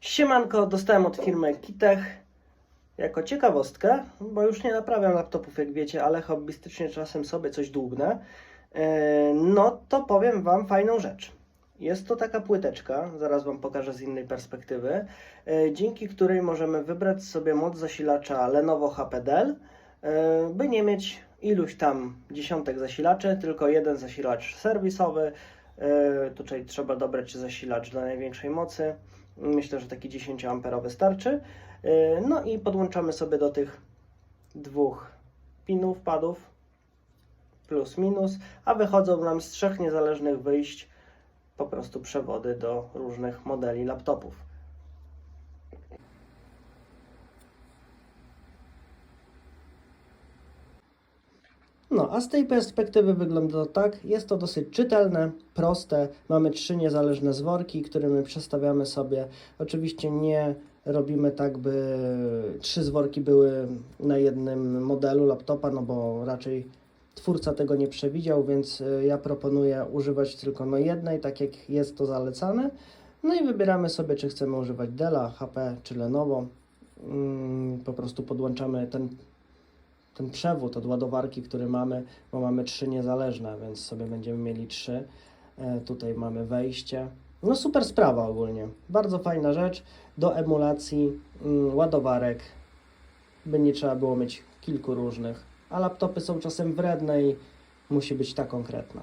Siemanko, dostałem od firmy Kitech jako ciekawostkę, bo już nie naprawiam laptopów, jak wiecie, ale hobbystycznie czasem sobie coś długnę. E, No to powiem Wam fajną rzecz. Jest to taka płyteczka, zaraz Wam pokażę z innej perspektywy, e, dzięki której możemy wybrać sobie moc zasilacza Lenovo HP Dell, e, by nie mieć iluś tam dziesiątek zasilaczy, tylko jeden zasilacz serwisowy. E, Tutaj trzeba dobrać zasilacz do największej mocy. Myślę, że taki 10 A wystarczy. No i podłączamy sobie do tych dwóch pinów, padów, plus minus, a wychodzą nam z trzech niezależnych wyjść po prostu przewody do różnych modeli laptopów. No, a z tej perspektywy wygląda to tak. Jest to dosyć czytelne, proste. Mamy trzy niezależne zworki, które my przestawiamy sobie. Oczywiście nie robimy tak, by trzy zworki były na jednym modelu laptopa, no bo raczej twórca tego nie przewidział, więc y, ja proponuję używać tylko no jednej, tak jak jest to zalecane. No i wybieramy sobie, czy chcemy używać Della, HP czy Lenovo. Mm, Po prostu podłączamy ten ten przewód od ładowarki, który mamy, bo mamy trzy niezależne, więc sobie będziemy mieli trzy. E, tutaj mamy wejście. No super sprawa ogólnie. Bardzo fajna rzecz do emulacji mm, ładowarek, by nie trzeba było mieć kilku różnych. A laptopy są czasem wredne i musi być ta konkretna.